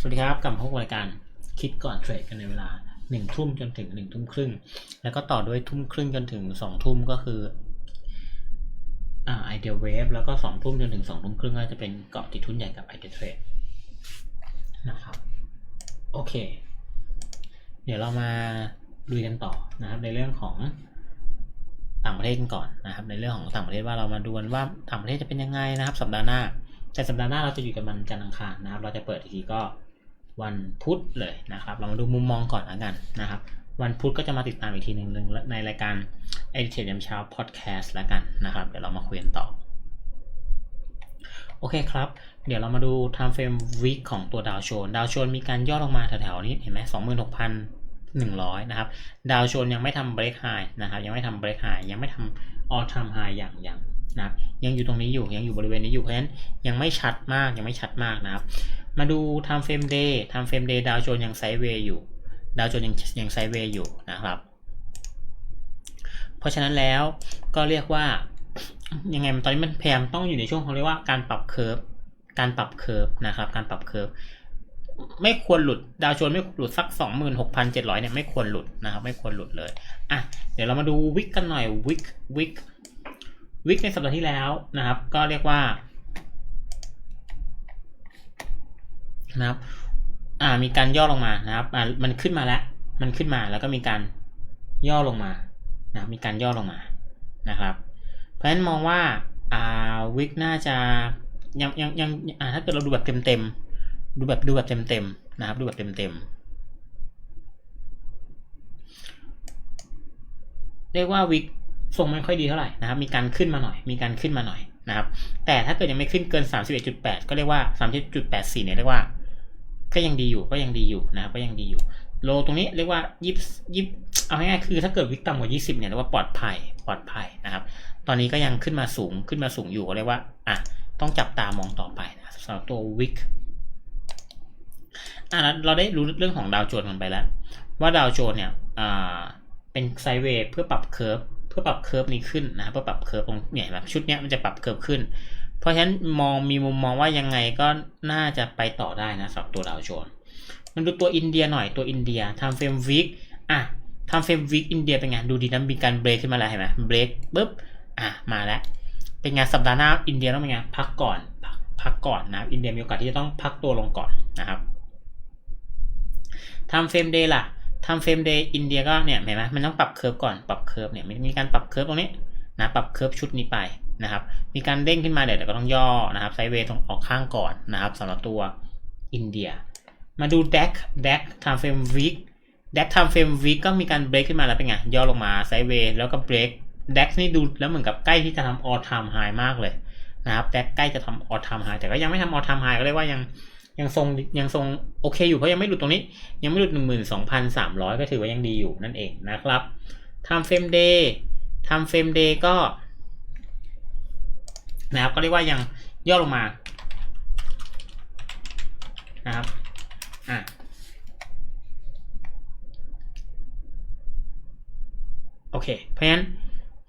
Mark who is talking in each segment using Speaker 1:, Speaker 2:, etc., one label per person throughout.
Speaker 1: สวัสดีครับ กลับมาพบรายการคิดก่อนเทรดกันในเวลาหนึ่งทุ่มจนถึงหนึ่งทุ่มครึ่ง แล้วก็ต่อด้วยทุ่มครึ่งจนถึงสองทุ่มก็คืออ่าไอเดียเวฟแล้วก็สองทุ่มจนถึงสองทุ่มครึ่งก็จะเป็นเกาะติดทุนใหญ่กับไอเดียเทรดนะครับ โอเค เดี๋ยวเรามาลุยกันต่อนะครับ ในเรื่องของต่างประเทศกันก่อนนะครับ ในเรื่องของต่างประเทศว่าเรามาดูกันว่าต่างประเทศจะเป็นยังไงนะครับ สัปดาห์หน้าแต่สัปดาห์หน้าเราจะอยู่กันวันจันทร์อังคารนะครับ เราจะเปิดทีก็ วันพุธเลยนะครับ เรามาดูมุมมองก่อนแล้วกันนะครับ วันพุธก็จะมาติดตามอีกทีหนึ่งในรายการ e d i t o r ยามเช้า podcast แล้วกันนะครับ เดี๋ยวเรามาคุยกันต่อ โอเคครับ เดี๋ยวเรามาดู time frame week ของตัวดาวโชน ดาวโชนมีการย่อลงมาแถวๆนี้เห็นไหม26,100นะครับ ดาวโชนยังไม่ทำ break high นะครับ ยังไม่ทำ break high ยังไม่ทำ all time high อย่างอย่างนะครับยังอยู่ตรงนี้อยู่ยังอยู่บริเวณนี้อยู่เพราะฉะนั้นยังไม่ชัดมากยังไม่ชัดมากนะครับ มาดู time frame day time frame day ดาวโจนยังไซด์เวย์อยู่ ดาวโจนยังยังไซด์เวย์อยู่นะครับ เพราะฉะนั้นแล้วก็เรียกว่ายังไงมันตอนนี้มันพยายามต้องอยู่ในช่วงเขาเรียกว่าการปรับเคอร์ฟการปรับเคอร์ฟนะครับ การปรับเคอร์ฟไม่ควรหลุดดาวโจนไม่หลุดสัก 26,700เนี่ยไม่ควรหลุดนะครับ ไม่ควรหลุดเลยอะเดี๋ยวเรามาดูวิกกันหน่อยวิกวิกวิกในสัปดาห์ที่แล้วนะครับ ก็เรียกว่า นะครับอ่ามีการย่อลงมานะครับอ่ามันขึ้นมาแล้ว มันขึ้นมาแล้วก็มีการย่อลงมานะมีการย่อลงมานะครับ เพราะฉะนั้นมองว่าอ่าวิกน่าจะยังยังยังอ่าถ้าเกิดเราดูแบบเต็มๆดูแบบดูแบบเต็มๆนะครับดูแบบเต็มๆเรียกว่าวิกทรงไม่ค่อยดีเท่าไหร่นะครับ มีการขึ้นมาหน่อย มีการขึ้นมาหน่อยนะครับ แต่ถ้าเกิดยังไม่ขึ้นเกิน 31.8 ก็เรียกว่า 31.84เนี่ยเรียกว่า ก็ยังดีอยู่ก็ยังดีอยู่นะครับก็ยังดีอยู่ โลตรงนี้เรียกว่ายิบยิบเอาง่ายๆคือถ้าเกิดวิกต่ำกว่า 20 เนี่ยเรียกว่าปลอดภัยปลอดภัยนะครับ ตอนนี้ก็ยังขึ้นมาสูงขึ้นมาสูงอยู่ก็เรียกว่าอะต้องจับตามองต่อไปนะสำหรับตัววิกอะเราได้รู้เรื่องของดาวโจนส์กันไปแล้ว ว่าดาวโจนส์เนี่ยอ่าเป็นไซเวย์เพื่อปรับเคอร์ฟเพื่อปรับเคอร์ฟนี้ขึ้นนะครับเพื่อปรับเคอร์ฟตรงเนี่ยแบบชุดเนี้ยมันจะปรับเคอร์ฟขึ้น เพราะฉะนั้นมองมีมุมมองว่ายังไงก็น่าจะไปต่อได้นะสำหรับตัวดาวโจนส์มันดูตัวอินเดียหน่อยตัวอินเดียทำเฟรมวิกอะทำเฟรมวิกอินเดียเป็นไงดูดีนะมีการเบรกขึ้นมาแล้วเห็นไหมเบรกปุ๊บอะมาแล้ว เป็นไงสัปดาห์หน้าอินเดียต้องเป็นไงพักก่อนพักพักก่อนนะอินเดียมีโอกาสที่จะต้องพักตัวลงก่อนนะครับทำเฟรมเดย์ล่ะทำเฟรมเดย์อินเดียก็เนี่ยเห็นไหมมันต้องปรับเคอร์ฟก่อนปรับเคอร์ฟเนี่ยมีการปรับเคอร์ฟตรงนี้นะปรับเคอร์ฟชุดนี้ไป นะครับ มีการเด้งขึ้นมาเดี๋ยวก็ต้องย่อนะครับไซเวย์ตรงออกข้างก่อนนะครับสำหรับตัวอินเดีย มาดู DAX DAX time frame week DAX time frame week ก็มีการเบรกขึ้นมาแล้วเป็นไงย่อลงมาไซเวย์แล้วก็เบรก DAX นี่ดูแล้วเหมือนกับใกล้ที่จะทำ all time high มากเลยนะครับ DAX ใกล้จะทำ all time high แต่ก็ยังไม่ทำ all time high ก็เรียกว่ายังยังทรงยังทรงโอเคอยู่เพราะยังไม่หลุดตรงนี้ ยังไม่หลุดหนึ่งหมื่นสองพันสามร้อยก็ถือว่ายังดีอยู่นั่นเองนะครับ time frame day time frame day ก็ นะครับ ก็เรียกว่ายังย่อลงมานะครับอะโอเค เพราะฉะนั้น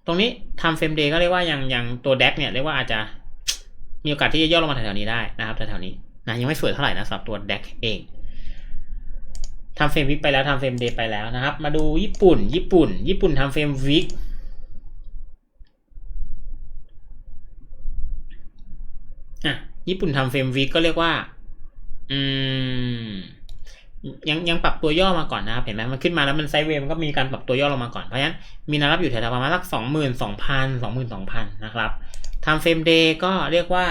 Speaker 1: ตรงนี้ทำเฟรมเดย์ก็เรียกว่ายังยังตัวแดกเนี่ยเรียกว่าอาจจะมีโอกาสที่จะย่อลงมาแถวๆนี้ได้นะครับแถวๆนี้นะยังไม่สวยเท่าไหร่นะสำหรับตัวแดกเองทำเฟรมวิกไปแล้วทำเฟรมเดย์ไปแล้วนะครับ มาดูญี่ปุ่น ญี่ปุ่น ญี่ปุ่นทำเฟรมวิกอะ ญี่ปุ่นทำเฟรมวิกก็เรียกว่า อืม ยังยังปรับตัวย่อมาก่อนนะครับ เห็นไหมมันขึ้นมาแล้วมันไซเวมันก็มีการปรับตัวย่อลงมาก่อน เพราะฉะนั้นมีนวรับอยู่แถวๆประมาณสักสองหมื่นสองพันสองหมื่นสองพันนะครับทำเฟรมเดย์ก็เรียกว่า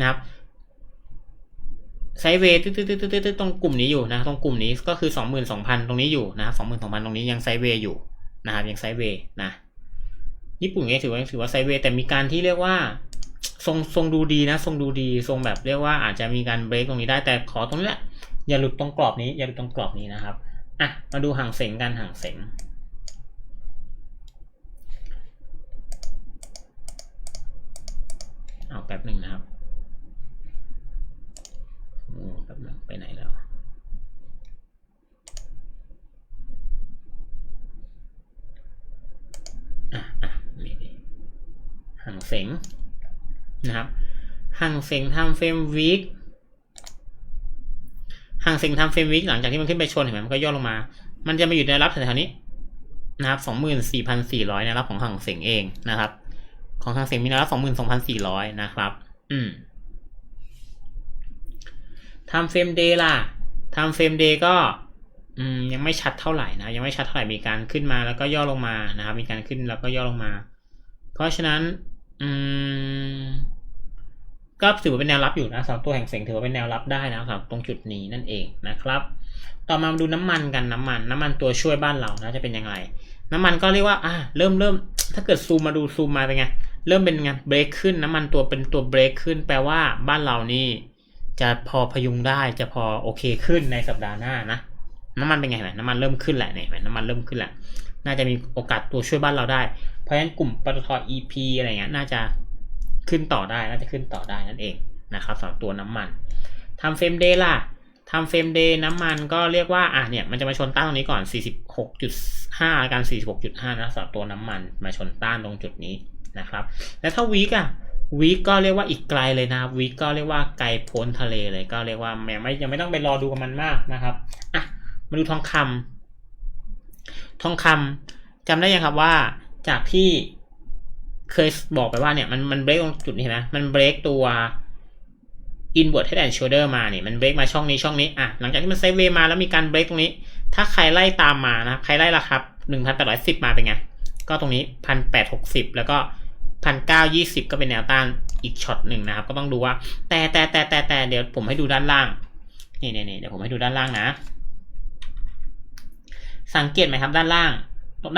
Speaker 1: นะครับไซด์เวย์ตึ๊ดๆๆๆตรงกลุ่มนี้อยู่นะ ตรงกลุ่มนี้ก็คือสองหมื่นสองพันตรงนี้อยู่นะสองหมื่นสองพันตรงนี้ยังไซเวอยู่นะครับยังไซเวนะญี่ปุ่นก็ถือว่าถือว่าไซเวแต่มีการที่เรียกว่า ทรงทรงดูดีนะ ทรงดูดีทรงแบบเรียกว่าอาจจะมีการเบรกตรงนี้ได้แต่ขอตรงนี้แหละอย่าหลุดตรงกรอบนี้ อย่าหลุดตรงกรอบนี้นะครับอะมาดูห่างเสงกันห่างเสงเอาแป๊บหนึ่งนะครับโอ้แป๊บหนึงไปไหนแล้วอะอะนี่ห่างเสง นะครับห่างเสียงทำเฟรมวีคห่างเสียงทำเฟรมวิกหลังจากที่มันขึ้นไปชนเห็นไหมมันก็ย่อลงมา มันจะมาอยู่ในรับแถวๆนี้นะครับสองหมื่นสี่พันสี่ร้อยในรับของห่างเสียงเองนะครับ ของห่างเสียงมีแนรับสองหมื่นสองพันสี่ร้อยนะครับ อืมทำเฟรมเดย์ล่ะทำเฟรมเดย์ก็อืมยังไม่ชัดเท่าไหร่นะยังไม่ชัดเท่าไหร่มีการขึ้นมาแล้วก็ย่อลงมานะครับ มีการขึ้นแล้วก็ย่อลงมา เพราะฉะนั้น อืม ก็ถือว่าเป็นแนวรับอยู่นะสำหรับตัวแห่งเสียงถือว่าเป็นแนวรับได้นะสำหรับตรงจุดนี้นั่นเองนะครับ ต่อมามาดูน้ำมันกันน้ำมัน น้ำมันตัวช่วยบ้านเรานะจะเป็นยังไง น้ำมันก็เรียกว่าอ่าเริ่มเริ่มถ้าเกิดซูมมาดูซูมมาเป็นไงเริ่มเป็นไงเบรกขึ้นน้ำมันตัวเป็นตัวเบรกขึ้น แปลว่าบ้านเรานี่จะพอพยุงได้จะพอโอเคขึ้นในสัปดาห์หน้านะน้ำมันเป็นไงไหมน้ำมันเริ่มขึ้นแหละเนี่ยนไหมน้ำมันเริ่มขึ้นแหละน่าจะมีโอกาสตัวช่วยบ้านเราได้ ราะฉะนั้นกลุ่มปตท EP อะไรเงี้ยน่าจะขึ้นต่อได้น่าจะขึ้นต่อได้นั่นเองนะครับสำหรับตัวน้ำมันทำเฟรมเดย์ล่ะทำเฟรมเดย์น้ำมันก็เรียกว่าอะเนี่ยมันจะมาชนต้านตรงนี้ก่อน 46.5 การ 46.5 นะสำหรับตัวน้ำมันมาชนต้านตรงจุดนี้นะครับ แล้วถ้าวีกอะวีกก็เรียกว่าอีกไกลเลยนะวีกก็เรียกว่าไกลพ้นทะเลเลยก็เรียกว่ายังไม่ยังไม่ต้องไปรอดูกับมันมากนะครับอะมาดูทองคำทองคำจำได้ยังครับว่า จากที่เคยบอกไปว่าเนี่ยมันมันเบรกตรงจุดนี้เห็นไหมมันเบรกตัว inward head and shoulder มาเนี่ยมันเบรกมาช่องนี้ช่องนี้อะหลังจากที่มันไซด์เวย์มาแล้วมีการเบรกตรงนี้ ถ้าใครไล่ตามมานะใครไล่ละครับหนึ่งพันแปดร้อยสิบมาเป็นไง ก็ตรงนี้พันแปดหกสิบแล้วก็พันเก้ายี่สิบก็เป็นแนวต้านอีกช็อตหนึ่งนะครับ ก็ต้องดูว่า แต่แต่แต่แต่แต่เดี๋ยวผมให้ดูด้านล่าง นี่นี่นี่เดี๋ยวผมให้ดูด้านล่างนะ สังเกตไหมครับด้านล่าง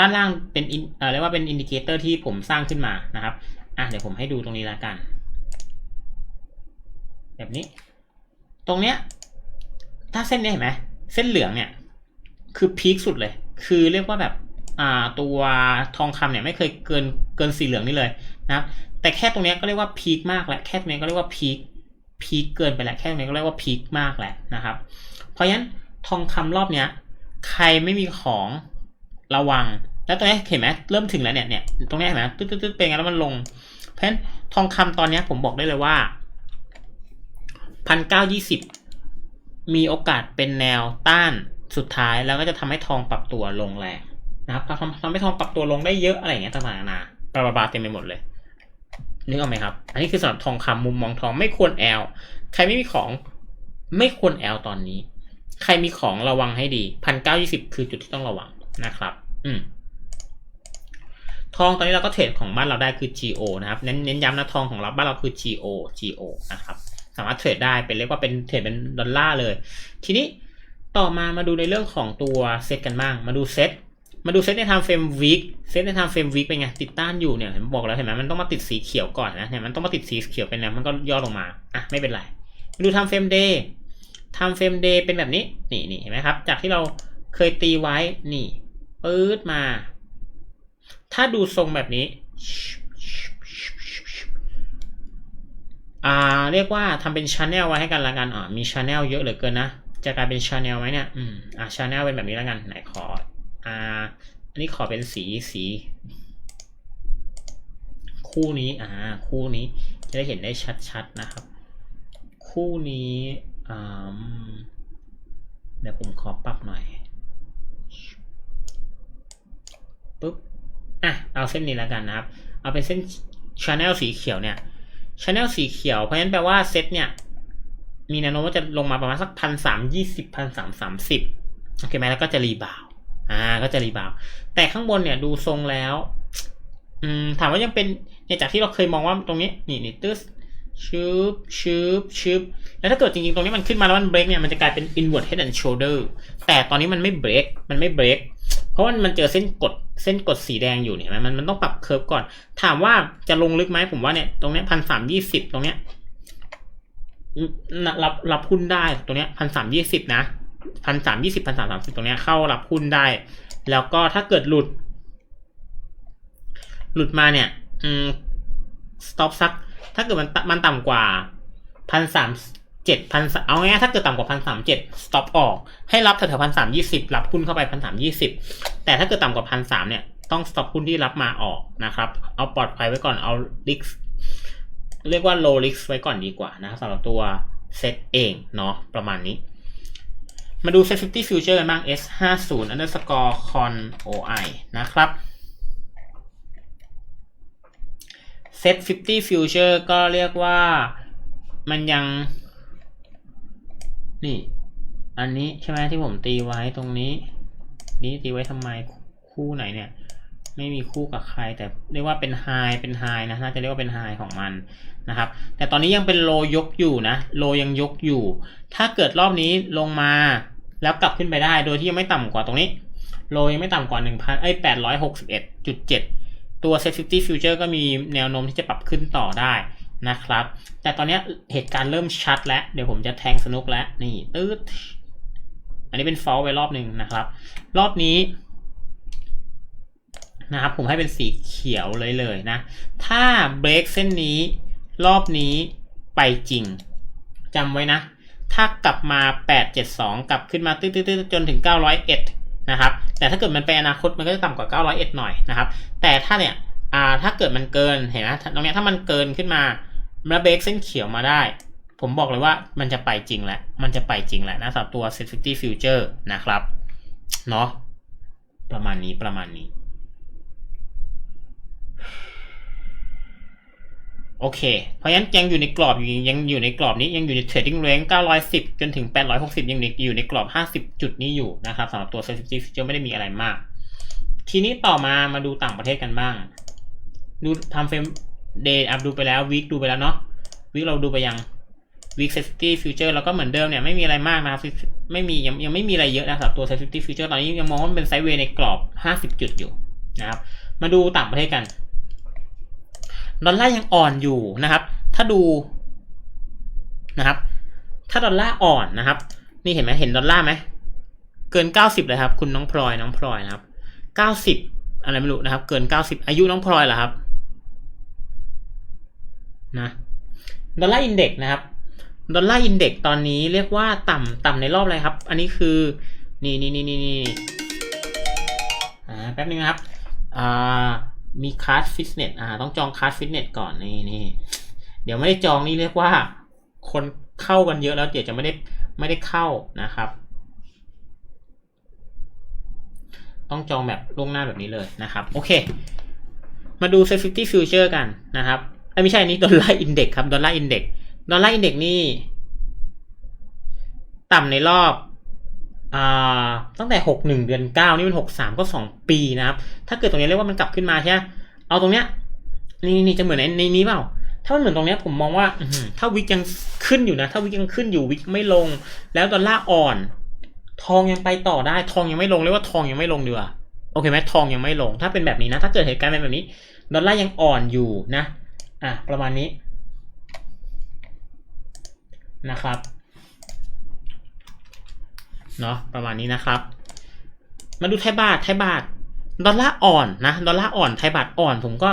Speaker 1: ด้านล่างเป็นเอ่อเรียกว่าเป็นอินดิเคเตอร์ที่ผมสร้างขึ้นมานะครับอะเดี๋ยวผมให้ดูตรงนี้ล้วกัน แบบนี้ ตรงเนี้ย ถ้าเส้นนี้เห็นไหมเส้นเหลืองเนี่ย คือพีคสุดเลย คือเรียกว่าแบบอ่าตัวทองคำเนี่ยไม่เคยเกินเกินสีเหลืองนี่เลยนะครับแต่แค่ตรงเนี้ยก็เรียกว่าพีคมากแล้วแค่ตรงนี้ก็เรียกว่าพีคพีคเกินไปแล้วแค่ตรงนี้ก็เรียกว่าพีคมากแล้วนะครับ เพราะฉะนั้นทองคำรอบเนี้ย ใครไม่มีของ ระวัง แล้วตรงนี้เห็นไหมเริ่มถึงแล้วเนี่ยเนี่ยตรงนี้เห็นไหมตึ๊ดตึ๊ดตึ๊ดเป็นไงแล้วมันลง เพราะฉะนั้นทองคำตอนนี้ผมบอกได้เลยว่าพันเก้ายี่สิบมีโอกาสเป็นแนวต้านสุดท้ายแล้วก็จะทำให้ทองปรับตัวลงแรงนะครับทำทำให้ทองปรับตัวลงได้เยอะอะไรเงี้ยต่างๆนานาบลาบลาบเต็มไปหมดเลยนึกออกไหมครับ อันนี้คือสำหรับทองคำมุมมองทองไม่ควรแอลใครไม่มีของไม่ควรแอลตอนนี้ ใครมีของระวังให้ดีพันเก้ายี่สิบคือจุดที่ต้องระวังนะครับ อืมทองตอนนี้เราก็เทรดของบ้านเราได้คือ GO นะครับ เน้นเน้นย้ำนะทองของเราบ้านเราคือ GO GO นะครับ สามารถเทรดได้เป็นเรียกว่าเป็นเทรดเป็นดอลลาร์เลย ทีนี้ต่อมามาดูในเรื่องของตัวเซตกันบ้าง มาดูเซตมาดูเซตในทางเฟรมวีคเซตในทางเฟรมวีคเป็นไงติดต้านอยู่เนี่ยผมบอกแล้วเห็นไหมมันต้องมาติดสีเขียวก่อนนะเนี่ยมันต้องมาติดสีเขียวเป็นแนวมันก็ย่อลงมาอะไม่เป็นไรมาดูทำเฟรมเดย์ทำเฟรมเดย์เป็นแบบนี้นี่นี่เห็นไหมครับ จากที่เราเคยตีไว้นี่ ปื๊ดมา ถ้าดูทรงแบบนี้อ่าเรียกว่าทำเป็นชาแนลไว้ให้กันละกันอ่ามีชาแนลเยอะเหลือเกินนะจะกลายเป็นชาแนลไหมเนี่ยอืมอ่าชาแนลเป็นแบบนี้ล้วกันไหนขออ่าอันนี้ขอเป็นสีสี คู่นี้อ่าคู่นี้จะได้เห็นได้ชัดๆนะครับ คู่นี้อ่าเดี๋ยวผมขอปรับหน่อย ปุ๊บอะเอาเส้นนี้แล้วกันนะครับ เอาเป็นเส้นชาแนลสีเขียวเนี่ยชาแนลสีเขียวเพราะฉะนั้นแปลว่าเซตเนี่ย มีแนวโน้มว่าจะลงมาประมาณสักพันสามยี่สิบพันสามสามสิบโอเคไหมแล้วก็จะรีบาวอ่าก็จะรีบาวแต่ข้างบนเนี่ยดูทรงแล้วอืมถามว่ายังเป็นเนี่ยจากที่เราเคยมองว่าตรงนี้นี่นี่ตึ๊ดชืบชืบชืบแล้วถ้าเกิดจริงๆ ตรงนี้มันขึ้นมาแล้วมันเบรกเนี่ยมันจะกลายเป็น inward head and shoulder แต่ตอนนี้มันไม่เบรกมันไม่เบรก เพราะว่ามันเจอเส้นกดเส้นกดสีแดงอยู่เนี่ยมันมันต้องปรับเคิร์ฟก่อน ถามว่าจะลงลึกไหมผมว่าเนี่ยตรงเนี้ยพันสามยี่สิบตรงเนี้ยรับรับหุ้นได้ตรงเนี้ยพันสามยี่สิบนะพันสามยี่สิบพันสามสามสิบตรงเนี้ยเข้ารับหุ้นได้ แล้วก็ถ้าเกิดหลุด หลุดมาเนี่ย อืม stop สัก ถ้าเกิดมันมันต่ำกว่าพันสาม เจ็ดพันเอาง่ายถ้าเกิดต่ำกว่าพันสามเจ็ด stop ออก ให้รับแถวๆพันสามยี่สิบรับหุ้นเข้าไปพันสามยี่สิบแต่ถ้าเกิดต่ำกว่าพันสามเนี่ยต้อง stop หุ้นที่รับมาออกนะครับ เอาปลอดภัยไว้ก่อนเอา risk เรียกว่า low risk ไว้ก่อนดีกว่านะสำหรับตัวเซตเองเนาะประมาณนี้ มาดู Set 50 Future กันบ้าง S 5 0 underscore con OI นะครับ Set 50 Future ก็เรียกว่ามันยัง นี่ อันนี้ใช่ไหมที่ผมตีไว้ตรงนี้ นี่ตีไว้ทำไมคู่ไหนเนี่ย ไม่มีคู่กับใคร แต่เรียกว่าเป็นไฮเป็นไฮนะน่าจะเรียกว่าเป็นไฮของมันนะครับ แต่ตอนนี้ยังเป็นโลยกอยู่นะโลยังยกอยู่ ถ้าเกิดรอบนี้ลงมาแล้วกลับขึ้นไปได้โดยที่ยังไม่ต่ำกว่าตรงนี้ โลยังไม่ต่ำกว่า1,000เอ้ย861.7 ตัว Set 50 Future ก็มีแนวโน้มที่จะปรับขึ้นต่อได้ นะครับ แต่ตอนนี้เหตุการณ์เริ่มชัดแล้ว เดี๋ยวผมจะแทงสนุกแล้วนี่ตืดอันนี้เป็นฟอลไว้รอบหนึ่งนะครับ รอบนี้นะครับผมให้เป็นสีเขียวเลยเลยนะ ถ้าเบรกเส้นนี้รอบนี้ไปจริงจำไว้นะ ถ้ากลับมา 872 กลับขึ้นมาตื้อๆจนถึง 901 นะครับ แต่ถ้าเกิดมันไปอนาคตมันก็จะต่ำกว่า 901 หน่อยนะครับ แต่ถ้าเนี่ย อ่า ถ้าเกิดมันเกิน เห็นไหมตรงนี้ถ้ามันเกินขึ้นมา แล้วเบรกเส้นเขียวมาได้ ผมบอกเลยว่ามันจะไปจริงแหละ มันจะไปจริงแหละนะสำหรับตัว Set 50 Future นะครับ เนาะประมาณนี้ประมาณนี้ โอเค เพราะฉะนั้นยังอยู่ในกรอบอยู่ยังอยู่ในกรอบนี้ยังอยู่ใน trading range 910 จนถึง 860 ยังอยู่ในกรอบ 50 จุดนี้อยู่นะครับสำหรับตัว sensitive future ไม่ได้มีอะไรมาก ทีนี้ต่อมามาดูต่างประเทศกันบ้าง ดูทำเฟรม day อัพดูไปแล้ว week ดูไปแล้วเนาะ week เราดูไปยัง week sensitive future แล้วก็เหมือนเดิมเนี่ยไม่มีอะไรมากนะครับไม่มียังยังไม่มีอะไรเยอะนะสำหรับตัว sensitive future ตอนนี้ยังมองว่ามันเป็นไซด์เวย์ในกรอบ 50 จุดอยู่นะครับ มาดูต่างประเทศกันดอลลาร์ยังอ่อนอยู่นะครับ ถ้าดูนะครับ ถ้าดอลลาร์อ่อนนะครับ นี่เห็นไหมเห็นดอลลาร์ไหมเกินเก้าสิบเลยครับ คุณน้องพลอยน้องพลอยนะครับเก้าสิบอะไรไม่รู้นะครับ เกินเก้าสิบอายุน้องพลอยเหรอครับ นะดอลลาร์อินเด็กนะครับดอลลาร์อินเด็กตอนนี้เรียกว่าต่ำต่ำในรอบอะไรครับ อันนี้คือนี่นี่นี่นี่นี่อ่าแป๊บนึงนะครับอ่ามีคลาสฟิตเนสอ่าต้องจองคลาสฟิตเนสก่อนนี่นี่เดี๋ยวไม่ได้จองนี่เรียกว่า คนเข้ากันเยอะแล้วเดี๋ยวจะไม่ได้ไม่ได้เข้านะครับ ต้องจองแบบล่วงหน้าแบบนี้เลยนะครับ โอเค มาดู safety future กันนะครับ ไม่ใช่นี้ดอลลาร์อินเด็กครับดอลลาร์อินเด็กดอลลาร์อินเด็กนี่ ต่ำในรอบตั้งแต่หกหนึ่งเดือนเก้านี่เป็นหกสามก็สองปีนะครับ ถ้าเกิดตรงนี้เรียกว่ามันกลับขึ้นมาใช่ไหมเอาตรงเนี้ยนี่นี่จะเหมือนในในนี้เปล่า ถ้ามันเหมือนตรงเนี้ยผมมองว่าถ้าวิกยังขึ้นอยู่นะ ถ้าวิกยังขึ้นอยู่วิกไม่ลง แล้วดอลลาร์อ่อน ทองยังไปต่อได้ ทองยังไม่ลงเรียกว่าทองยังไม่ลงดีกว่าโอเคไหมทองยังไม่ลง ถ้าเป็นแบบนี้นะ ถ้าเกิดเหตุการณ์เป็นแบบนี้ ดอลลาร์ยังอ่อนอยู่นะ อะประมาณนี้นะครับเนาะประมาณนี้นะครับ มาดูไทยบาทไทยบาทดอลลาร์อ่อนนะดอลลาร์อ่อนไทยบาทอ่อน ผมก็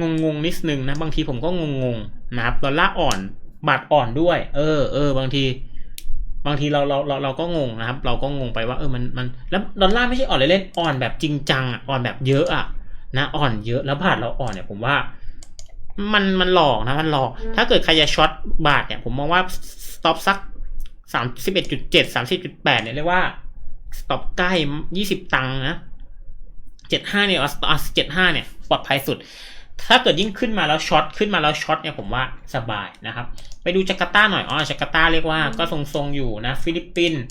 Speaker 1: งงงๆนิดนึงนะบางทีผมก็งงงๆนะครับดอลลาร์อ่อนบาทอ่อนด้วย เออเออบางที บางทีเราเราเราเราก็งงนะครับ เราก็งงไปว่าเออมันมันแล้วดอลลาร์ไม่ใช่อ่อนเล่นๆอ่อนแบบจริงจังอะอ่อนแบบเยอะอะนะอ่อนเยอะแล้วบาทเราอ่อนเนี่ยผมว่า มันมันหลอกนะมันหลอก ถ้าเกิดใครจะช็อตบาทเนี่ยผมมองว่าสต็อปสักสามสิบเอ็ดจุดเจ็ดสามสิบจุดแปดเนี่ยเรียกว่าสต็อปใกล้ยี่สิบตังค์นะเจ็ดห้าเนี่ยเอาเจ็ดห้าเนี่ยปลอดภัยสุด ถ้าเกิดยิ่งขึ้นมาแล้วช็อตขึ้นมาแล้วช็อตเนี่ยผมว่าสบายนะครับ ไปดูจาการ์ตาหน่อยอ๋อจาการ์ตาเรียกว่าก็ทรงๆอยู่นะ ฟิลิปปินส์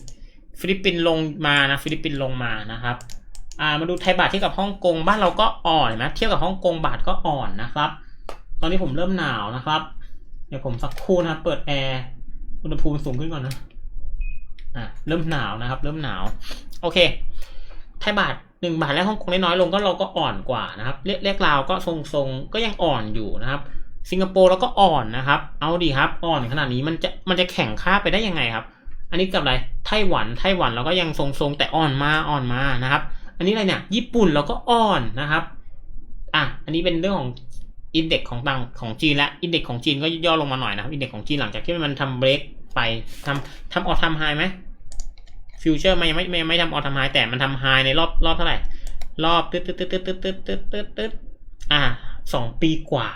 Speaker 1: ฟิลิปปินส์ลงมานะ ฟิลิปปินส์ลงมานะครับอ่ามาดูไทยบาทเทียบกับฮ่องกงบ้านเราก็อ่อนเห็นไหมเทียบกับฮ่องกงบาทก็อ่อนนะครับต อนนี้ผมเริ่มหนาวนะครับ เดี๋ยวผมสักครู่นะเปิดแอร์อุณหภูมิสูงขึ้นก่อนนะอะเริ่มหนาวนะครับ เริ่มหนาว โอเคไทยบาทหนึ่งบาทและฮ่องกงได้น้อยลงก็เราก็อ่อนกว่านะครับเรียกเรียกลาวก็ทรงๆก็ยังอ่อนอยู่นะครับ สิงคโปร์เราก็อ่อนนะครับ เอาดีครับ อ่อนขนาดนี้มันจะมันจะแข่งค่าไปได้ยังไงครับ อันนี้กับอะไรไต้หวันไต้หวันเราก็ยังทรงๆแต่อ่อนมาอ่อนมานะครับ อันนี้อะไรเนี่ยญี่ปุ่นเราก็อ่อนนะครับอะอันนี้เป็นเรื่องของ อินเด็กของต่างของจีนและอินเด็กของจีนก็ย่อลงมาหน่อยนะครับอินเด็กของจีนหลังจากที่มันทำเบรกไปทำทำออทำไฮไหมฟิวเจอร์มันยังไม่ไม่ไม่ทำออทำไฮแต่มันทำไฮในรอบรอบเท่าไหร่ รอบตึ๊ดตึ๊ดตึ๊ดตึ๊ดตึ๊ดตึ๊ดตึ๊ดตึ๊ดตึ๊ดอ่าสองปีกว่า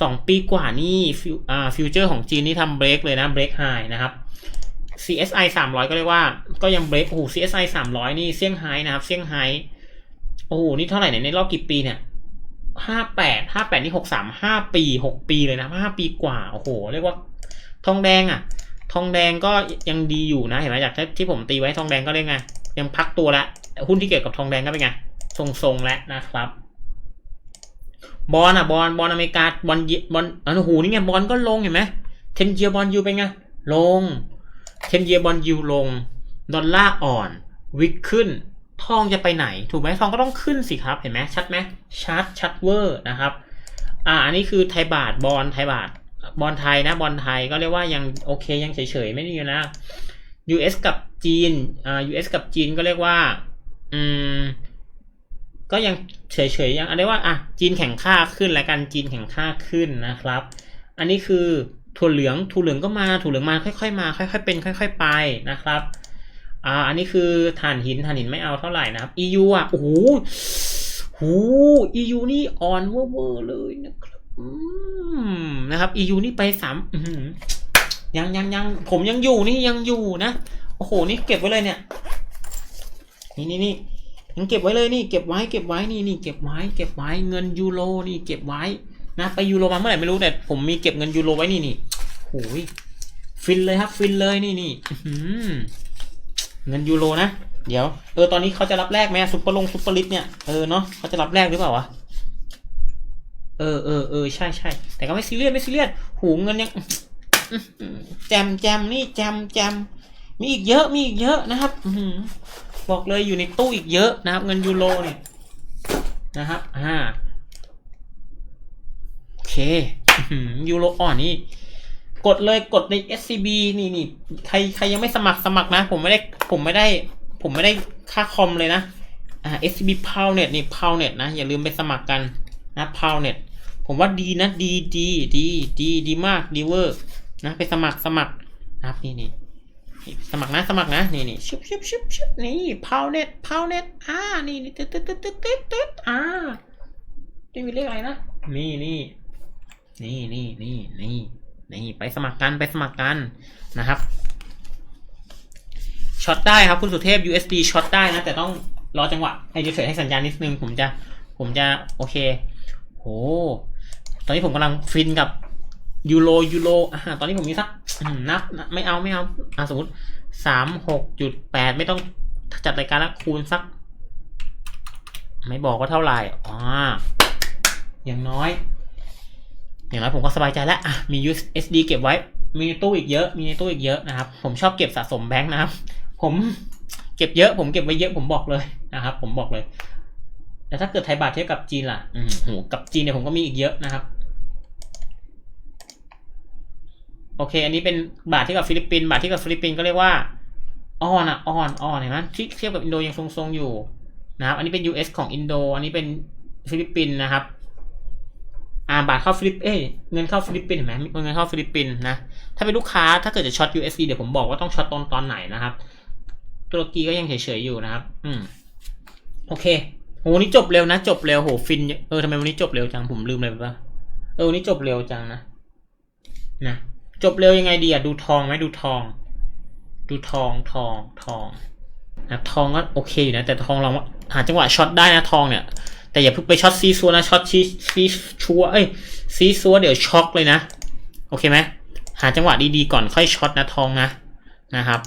Speaker 1: สองปีกว่านี่ฟิวอ่าฟิวเจอร์ของจีนนี่ทำเบรกเลยนะเบรกไฮนะครับ CSI 300 ก็เรียกว่าก็ยังเบรกโอ้โห CSI 300 นี่เซี่ยงไฮ้นะครับเซี่ยงไฮ้โอ้โหนี่เท่าไหร่เนี่ยในรอบกี่ปีเนี่ย ห้าแปดห้าแปดนี่หกสามห้าปีหกปีเลยนะห้าปีกว่าโอ้โหเรียกว่าทองแดงอะ ทองแดงก็ยังดีอยู่นะเห็นไหมจากที่ผมตีไว้ทองแดงก็เรียกไงยังพักตัวละหุ้นที่เกี่ยวกับทองแดงก็เป็นไงทรงๆแล้วนะครับ บอลอะบอลบอลอเมริกาบอลเยบอลอ๋อโอ้โหนี่ไงบอลก็ลงเห็นไหมเทนเจียบอลยูเป็นไงลงเทนเยียบอลยูลง ดอลลาร์อ่อน วิกขึ้น ทองจะไปไหน ถูกไหมทองก็ต้องขึ้นสิครับ เห็นไหมชัดไหมชัดชัดเวอร์นะครับ อ่าอันนี้คือไทยบาทบอลไทยบาทบอลไทยนะบอลไทยก็เรียกว่ายังโอเคยังเฉยๆไม่ได้อยู่นะ US กับจีนอ่า US กับจีนก็เรียกว่าอืมก็ยังเฉยๆยังอันนี้ว่าอะจีนแข่งค่าขึ้นแล้วกันจีนแข่งค่าขึ้นนะครับ อันนี้คือถั่วเหลืองถั่วเหลืองก็มาถั่วเหลืองมาค่อย ๆ มา ค่อย ๆ เป็น ค่อย ๆ ไปนะครับ อ่า อันนี้คือถ่านหินถ่านหินไม่เอาเท่าไหร่นะครับ EU อะ โอ้โหหู EU นี่อ่อนเวอร์เลยนะครับอืมนะครับ EU นี่ไปสามยังยังยังผมยังอยู่นี่ยังอยู่นะ โอ้โห นี่เก็บไว้เลยเนี่ย นี่นี่นี่ยังเก็บไว้เลยนี่ เก็บไว้เก็บไว้นี่นี่เก็บไว้เก็บไว้เงินยูโรนี่เก็บไว้นะไปยูโรมาเมื่อไหร่ไม่รู้แต่ผมมีเก็บเงินยูโรไว้นี่นี่โอ้ยฟินเลยครับ ฟินเลยนี่นี่อื เงินยูโรนะ เดี๋ยว เออ ตอนนี้เขาจะรับแรกไหมซุปเปอร์ลงซุปเปอร์ลิฟเนี่ย เออ เนาะเขาจะรับแรกหรือเปล่าวะ เออเออเออใช่ใช่แต่ก็ไม่ซีเรียสไม่ซีเรียส หูเงินยังแจมแจมนี่แจมแจมมีอีกเยอะมีอีกเยอะนะครับอืบอกเลยอยู่ในตู้อีกเยอะนะครับ เงินยูโรเนี่ยนะครับ อ่า โอเคยูโรอ่อนนี่ กดเลยกดใน SCB นี่นี่ใครใครยังไม่สมัครสมัครนะ ผมไม่ได้ ผมไม่ได้ผมไม่ได้ค่าคอมเลยนะอ่า SCB p o w n e t นี่ p o w n e t นะ อย่าลืมไปสมัครกันนะ p o w n e t ผมว่าดีนะดีดีดีดีดีมากดีเวอร์นะไปสมัครสมัครนะครับนี่นี่สมัครนะสมัครนะนี่นี่ชุบชุบชุบชุบนี่ p o w n e t p o w n e t อ่านี่นี่ตึ๊ดตึ๊ดตึ๊ดตึ๊ดตึ๊ดตึ๊ดอ่านี่มีเลขอะไรนะนี่นี่นี่นี่นี่นี่นี่ไปสมัครกันไปสมัครกันนะครับ ช็อตได้ครับคุณสุเทพ USD ช็อตได้นะ แต่ต้องรอจังหวะให้เฉยให้สัญญาณนิดนึง ผมจะผมจะโอเคโหตอนนี้ผมกำลังฟินกับยูโรยูโรอ่าตอนนี้ผมมีสักนับไม่เอาไม่เอาอ่าสมมติสามหกจุดแปดไม่ต้องจัดรายการละคูณสัก ไม่บอกว่าเท่าไหร่อ่าอย่างน้อย อย่างน้อยผมก็สบายใจแล้วอะมี USD เก็บไว้ มีตู้อีกเยอะ มีในตู้อีกเยอะนะครับ ผมชอบเก็บสะสมแบงค์นะครับ ผมเก็บเยอะ ผมเก็บไว้เยอะผมบอกเลยนะครับ ผมบอกเลย แต่ถ้าเกิดไทยบาทเทียบกับจีนล่ะอืโหกับจีนเนี่ยผมก็มีอีกเยอะนะครับ โอเค อันนี้เป็นบาทที่กับฟิลิปปินส์บาทที่กับฟิลิปปินส์ก็เรียกว่าอ่อนอะอ่อนอ่อนเห็นไหมที่เทียบกับอินโดยังทรงๆอยู่นะครับ อันนี้เป็น US ของอินโด อันนี้เป็นฟิลิปปินส์นะครับ อ่าบาทเข้าฟิลิปเอ้เงินเข้าฟิลิปปินส์เห็นไหมเงินเข้าฟิลิปปินส์นะ ถ้าเป็นลูกค้าถ้าเกิดจะช็อต USD เดี๋ยวผมบอกว่าต้องช็อตตอนตอนไหนนะครับ ตุรกีก็ยังเฉยๆอยู่นะครับ อืม โอเคโหวันนี้จบเร็วนะ จบเร็วโหฟิน เออทำไมวันนี้จบเร็วจัง ผมลืมเลยปะเออวันนี้จบเร็วจังนะ นะ จบเร็วยังไงดีอะดูทองไหมดูทอง ดูทองทองทองนะทองก็โอเคอยู่นะ แต่ทองเราหาจังหวะช็อตได้นะทองเนี่ย แต่อย่าเพิ่งไปช็อตซีซัวนะช็อตซีซีชัวเอ้ยซีซัวเดี๋ยวช็อกเลยนะ โอเคไหมหาจังหวะดีๆก่อนค่อยช็อตนะทองนะนะครับ